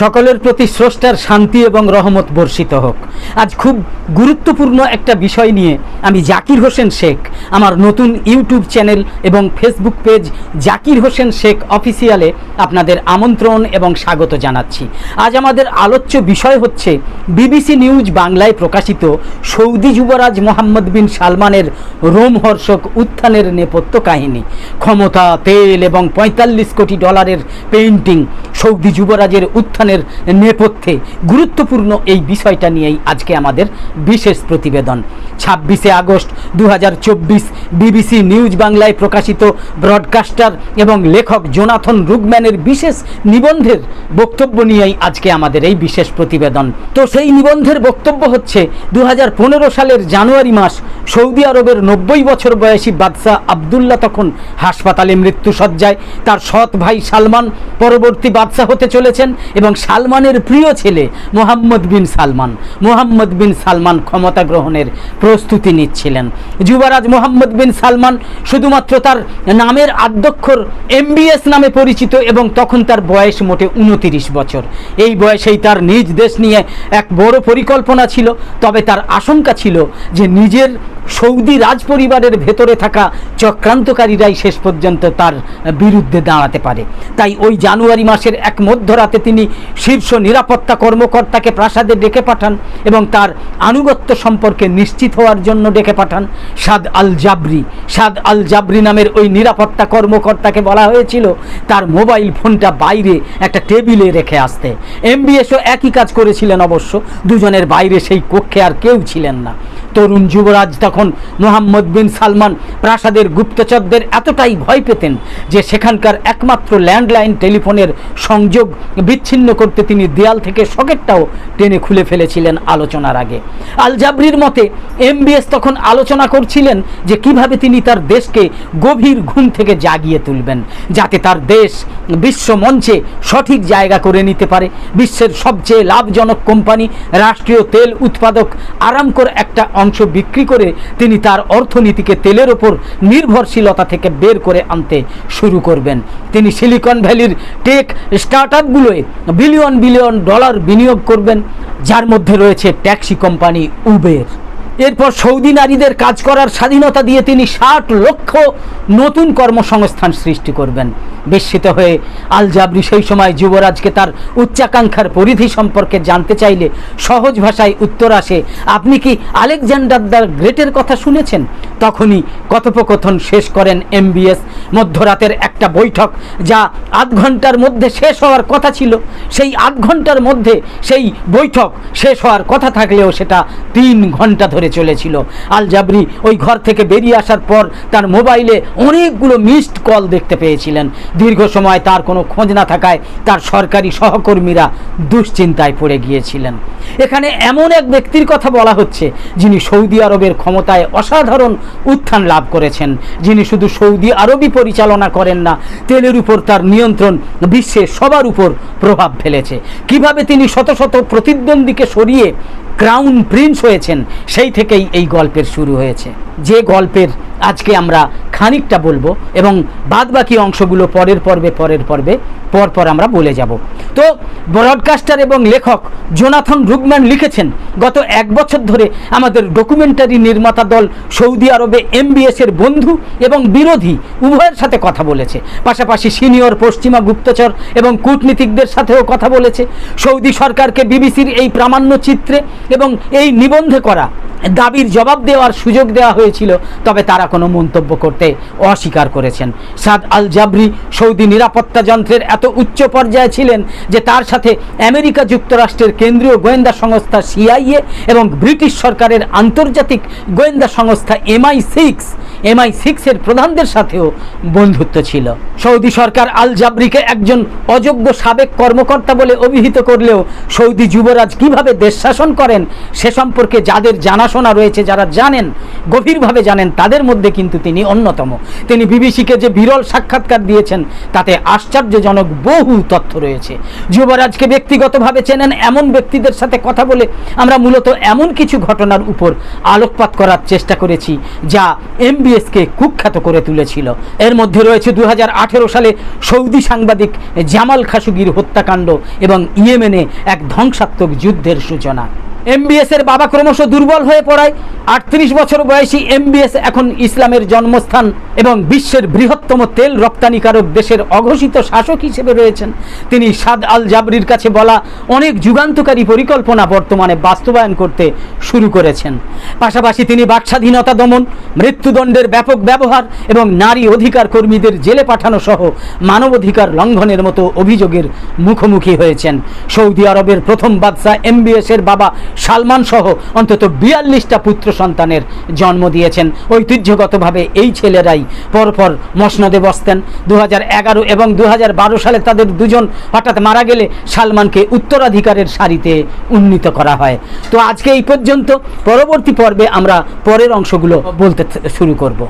সকলের প্রতি স্রষ্টার শান্তি এবং রহমত বর্ষিত হোক। আজ খুব গুরুত্বপূর্ণ একটা বিষয় নিয়ে আমি জাকির হোসেন শেখ, আমার নতুন ইউটিউব চ্যানেল এবং ফেসবুক পেজ জাকির হোসেন শেখ অফিসিয়ালে আপনাদের আমন্ত্রণ এবং স্বাগত জানাচ্ছি। আজ আমাদের আলোচ্য বিষয় হচ্ছে বিবিসি নিউজ বাংলায় প্রকাশিত সৌদি যুবরাজ মোহাম্মদ বিন সালমানের রোমহর্ষক উত্থানের নেপথ্য কাহিনী। ক্ষমতা, তেল এবং পঁয়তাল্লিশ কোটি ডলারের পেইন্টিং সৌদি যুবরাজের উত্থানের নেপথ্যে গুরুত্বপূর্ণ এই বিষয়টা নিয়েই আজকে আমাদের বিশেষ প্রতিবেদন। ছাব্বিশে আগস্ট দু হাজার চব্বিশ বিবিসি নিউজ বাংলায় প্রকাশিত ব্রডকাস্টার এবং লেখক জোনাথন রুগম্যানের বিশেষ নিবন্ধের বক্তব্য নিয়েই আজকে আমাদের এই বিশেষ প্রতিবেদন। তো সেই নিবন্ধের বক্তব্য হচ্ছে দু হাজার পনেরো সালের জানুয়ারি মাস সৌদি আরবের নব্বই বছর বয়সী বাদশাহ আবদুল্লাহ তখন হাসপাতালে মৃত্যুসজ্জায়। তার সৎ ভাই সালমান পরবর্তী বাদশাহ হতে চলেছেন এবং সালমানের প্রিয় ছেলে মোহাম্মদ বিন সালমান। মোহাম্মদ বিন সালমান ক্ষমতা গ্রহণের প্রস্তুতি নিচ্ছিলেন। যুবরাজ মোহাম্মদ বিন সালমান শুধুমাত্র তার নামের আদ্যক্ষর এমবিএস নামে পরিচিত এবং তখন তার বয়স মোটে উনতিরিশ বছর। এই বয়সেই তার নিজ দেশ নিয়ে এক বড় পরিকল্পনা ছিল, তবে তার আশঙ্কা ছিল যে নিজের সৌদি রাজ পরিবারের ভেতরে থাকা চক্রান্তকারীরাই শেষ পর্যন্ত তার বিরুদ্ধে দাঁড়াতে পারে। তাই ওই জানুয়ারি মাসের এক মধ্যরাতে তিনি শীর্ষ নিরাপত্তা কর্মকর্তাকে প্রাসাদে ডেকে পাঠান এবং তার আনুগত্য সম্পর্কে নিশ্চিত হওয়ার জন্য ডেকে পাঠান সাদ আল জাবরি। সাদ আল জাবরি নামের ওই নিরাপত্তা কর্মকর্তাকে বলা হয়েছিল, তার মোবাইল ফোনটা বাইরে একটা টেবিলে রেখে আসতে। এমবিএসও একই কাজ করেছিলেন অবশ্য, দুজনের বাইরে সেই কক্ষে আর কেউ ছিলেন না। তরুণ যুবরাজ তখন মোহাম্মদ বিন সালমান প্রাসাদের গুপ্তচরদের এতটাই ভয় পেতেন যে সেখানকার একমাত্র ল্যান্ডলাইন টেলিফোনের সংযোগ বিচ্ছিন্ন করতে তিনি দেয়াল থেকে সকেটটাও টেনে খুলে ফেলেছিলেন আলোচনার আগে। আল জাবরির মতে, এমবিএস তখন আলোচনা করছিলেন যে কীভাবে তিনি তার দেশকে গভীর ঘুম থেকে জাগিয়ে তুলবেন, যাতে তার দেশ বিশ্ব মঞ্চে সঠিক জায়গা করে নিতে পারে। বিশ্বের সবচেয়ে লাভজনক কোম্পানি, রাষ্ট্রীয় তেল উৎপাদক আরামকোর একটা অংশ বিক্রি করে তিনি তার অর্থনীতিকে তেলের ওপর নির্ভরশীলতা থেকে বের করে আনতে শুরু করবেন। তিনি সিলিকন ভ্যালির টেক স্টার্ট আপগুলোয় বিলিয়ন বিলিয়ন ডলার বিনিয়োগ করবেন, যার মধ্যে রয়েছে ট্যাক্সি কোম্পানি উবের। এরপর সৌদি নারীদের কাজ করার স্বাধীনতা দিয়ে তিনি ষাট লক্ষ নতুন কর্মসংস্থান সৃষ্টি করবেন। বিস্মিত হয়ে আল জাবরি সেই সময় যুবরাজকে তার উচ্চাকাঙ্ক্ষার পরিধি সম্পর্কে জানতে চাইলে সহজ ভাষায় উত্তর আসে, আপনি কি আলেকজান্ডার দ্য গ্রেটের কথা শুনেছেন? তখনই কথোপকথন শেষ করেন এমবিএস মধ্যরাতের একটা বৈঠক যা আধ ঘণ্টার মধ্যে শেষ হওয়ার কথা ছিল। সেই আধ ঘণ্টার মধ্যে সেই বৈঠক শেষ হওয়ার কথা থাকলেও সেটা তিন ঘণ্টা ধরে চলেছিল। আল জাবরি ওই ঘর থেকে বেরিয়ে আসার পর তার মোবাইলে অনেকগুলো মিসড কল দেখতে পেয়েছিলেন। দীর্ঘ সময় তার কোনো খোঁজ না থাকায় তার সরকারি সহকর্মীরা দুশ্চিন্তায় পড়ে গিয়েছিলেন। এখানে এমন এক ব্যক্তির কথা বলা হচ্ছে, যিনি সৌদি আরবের ক্ষমতায় অসাধারণ উত্থান লাভ করেছেন। যিনি শুধু সৌদি আরবই পরিচালনা করেন না, তেলের উপর তার নিয়ন্ত্রণ বিশ্বে সবার উপর প্রভাব ফেলেছে। কীভাবে তিনি শত শত প্রতিদ্বন্দ্বীকে সরিয়ে ক্রাউন প্রিন্স হয়েছেন সেই থেকেই এই গল্পের শুরু হয়েছে। যে গল্পের আজকে আমরা খানিকটা বলব এবং বাদবাকি অংশগুলো পরের পর্বে পরের পর্বে পর পর আমরা বলে যাব। তো ব্রডকাস্টার এবং লেখক জোনাথন রুগম্যান লিখেছেন, গত এক বছর ধরে আমাদের ডকুমেন্টারি নির্মাতা দল সৌদি আরবে এমবিএস এর বন্ধু এবং বিরোধী উভয়ের সাথে কথা বলেছে। পাশাপাশি সিনিয়র পশ্চিমা গুপ্তচর এবং কূটনীতিকদের সাথেও কথা বলেছে। সৌদি সরকারকে বিবিসির এই প্রামাণ্য চিত্রে এবং এই নিবন্ধে করা দাবির জবাব দেওয়ার সুযোগ দেওয়া হয়েছিল, তবে তারা কোনো মন্তব্য করতে অস্বীকার করেছেন। সাদ আল জাবরি সৌদি নিরাপত্তা যন্ত্রের এত উচ্চ পর্যায়ে ছিলেন যে তার সাথে আমেরিকা যুক্তরাষ্ট্রের কেন্দ্রীয় গোয়েন্দা সংস্থা সিআইএ এবং ব্রিটিশ সরকারের আন্তর্জাতিক গোয়েন্দা সংস্থা এমআই সিক্স, এমআই সিক্সের প্রধানদের সাথেও বন্ধুত্ব ছিল। সৌদি সরকার আল জাবরিকে একজন অযোগ্য সাবেক কর্মকর্তা বলে অভিহিত করলেও সৌদি যুবরাজ কীভাবে দেশ শাসন করেন, সে সম্পর্কে যাদের জানাশোনা রয়েছে, যারা জানেন, গভীরভাবে জানেন, তাদের মধ্যে কিন্তু তিনি অন্যতম। তিনি বিবিসিকে যে বিরল সাক্ষাৎকার দিয়েছেন, তাতে আশ্চর্যজনক বহু তথ্য রয়েছে। যুবরাজকে ব্যক্তিগতভাবে চেনেন, এমন ব্যক্তিদের সাথে কথা বলে আমরা মূলত এমন কিছু ঘটনার উপর আলোকপাত করার চেষ্টা করেছি, যা এমবিএসকে কুখ্যাত করে তুলেছিল। এর মধ্যে রয়েছে দু হাজার আঠেরো সালে সৌদি সাংবাদিক জামাল খাসুগির হত্যাকাণ্ড এবং ইয়েমেনে এক ধ্বংসাত্মক যুদ্ধের সূচনা। এমবিএস এর বাবা ক্রমশ দুর্বল হয়ে পড়ায়। আটত্রিশ বছর বয়সী এমবিএস এখন ইসলামের জন্মস্থান এবং বিশ্বের বৃহত্তম তেল রপ্তানিকারক দেশের অঘোষিত শাসক হিসেবে রয়েছেন। তিনি সাদ আল জাবরির কাছে বলা অনেক যুগান্তকারী পরিকল্পনা বর্তমানে বাস্তবায়ন করতে শুরু করেছেন। পাশাপাশি তিনি বাকস্বাধীনতা দমন, মৃত্যুদণ্ডের ব্যাপক ব্যবহার এবং নারী অধিকার কর্মীদের জেলে পাঠানো সহ মানবাধিকার লঙ্ঘনের মতো অভিযোগের মুখোমুখি হয়েছেন। সৌদি আরবের প্রথম বাদশাহ এমবিএস এর বাবা সালমান সহ অন্তত বিয়াল্লিশটা পুত্র সন্তানের জন্ম দিয়েছেন। ঐতিহ্যগতভাবে এই ছেলেরাই পরপর মসনদে বসতেন। দু এগারো এবং দু হাজার বারো সালে তাদের দুজন হঠাৎ মারা গেলে সালমানকে উত্তরাধিকারের সারিতে উন্নীত করা হয়। তো আজকে এই পর্যন্ত, পরবর্তী পর্বে আমরা পরের অংশগুলো বলতে শুরু করব।